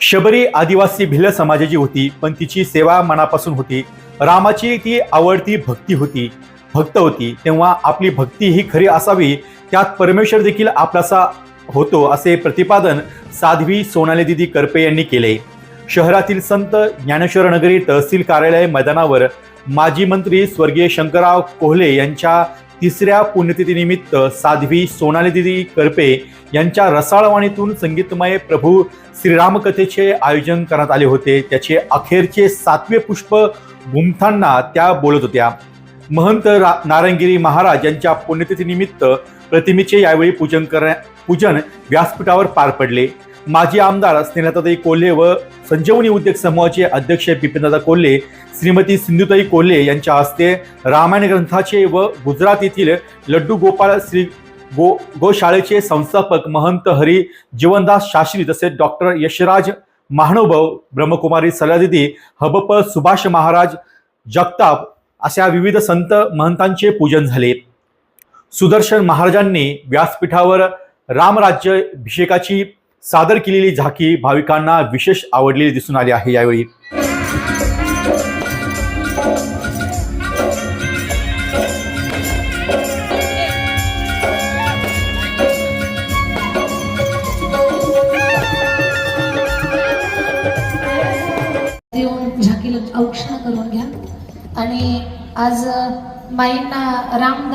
शबरी आदिवासी भिल्ल समाजाची होती पण तिची सेवा मनापासून होती. रामाची ती आवडती भक्ती होती. भक्त होती. तेव्हा आपली भक्ती ही खरी असावी त्यात परमेश्वर देखील आपलासा होतो असे प्रतिपादन साध्वी सोनाली दिदी करपे यांनी केले. शहरातील संत ज्ञानेश्वर नगरी तहसील कार्यालय मैदानावर माजी मंत्री स्वर्गीय शंकरराव कोहले यांच्या तिसऱ्या पुण्यतिथीनिमित्त साध्वी सोनाली दिदी करपे यांच्या रसाळवाणीतून संगीतमय प्रभू श्रीरामकथेचे आयोजन करण्यात आले होते. त्याचे अखेरचे सातवे पुष्प घुमताना त्या बोलत होत्या. महंत रा नारायणगिरी महाराज यांच्या पुण्यतिथीनिमित्त प्रतिमेचे यावेळी पूजन करण्या पूजन व्यासपीठावर पार पडले. माजी आमदार स्नेहलताताई कोल्हे व संजीवनी उद्योग समूहाचे अध्यक्ष बिपिनदादा कोल्हे श्रीमती सिंधुताई कोल्हे यांच्या हस्ते रामायण ग्रंथाचे व गुजरात येथील लड्डू गोपाळ श्री गो गोशाळेचे संस्थापक महंत हरी जीवनदास शास्त्री तसेच डॉक्टर यशराज महानुभाव ब्रह्मकुमारी सलादिदी हबप सुभाष महाराज जगताप अशा विविध संत महंतांचे पूजन झाले. सुदर्शन महाराजांनी व्यासपीठावर रामराज्य अभिषेकाची सादर केलेली झाकी भाविकांना विशेष आवडलेली दिसून आली आहे यावेळी. औक्षण करून घ्या. आणि आज माईंना राम